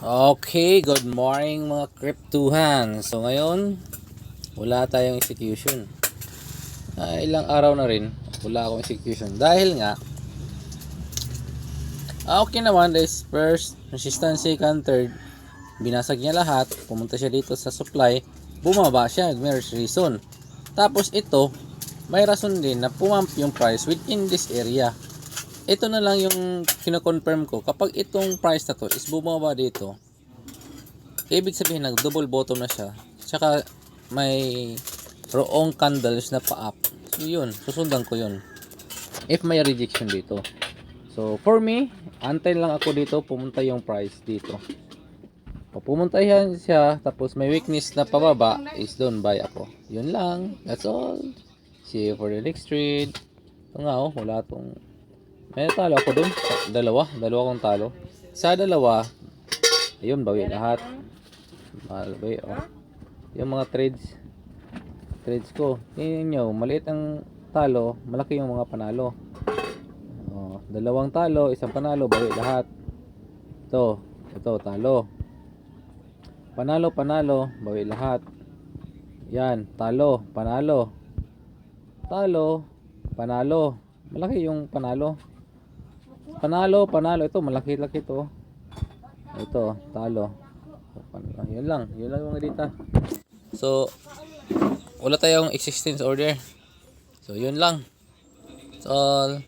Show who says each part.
Speaker 1: Okay, good morning mga cryptuhan. So ngayon, wala tayong execution. Ah, ilang araw na rin, wala akong execution. Dahil nga, ah, okay naman, this first, resistance, second, third, binasag niya lahat, pumunta siya dito sa supply, bumaba siya, may reason. Tapos ito, may rason din na pumamp yung price within this area ito na lang yung kino-confirm ko. Kapag itong price na to is bumaba dito, ibig sabihin nag double bottom na siya. Tsaka may roong candles na pa-up. So yun, susundan ko yun. If may rejection dito. So for me, antay lang ako dito, pumunta yung price dito. Pag pumunta yan siya, tapos may weakness na pababa, is doon buy ako. Yun lang. That's all. See you for the next trade. Ito nga oh, wala tong may talo ako dun. Dalawa. Dalawa kong talo. Sa dalawa, ayun, bawi lahat. Bawi, oh. Yung mga trades. Trades ko. Tingnan nyo, maliit ang talo, malaki yung mga panalo. Oh, dalawang talo, isang panalo, bawi lahat. Ito, ito, talo. Panalo, panalo, bawi lahat. Yan, talo, panalo. Talo, panalo. Malaki yung panalo. Panalo, panalo. Ito, malaki-laki to. Ito, talo. Panalo. Yun lang. Yun lang mga dita. So, wala tayong existence order. So, yun lang. That's all.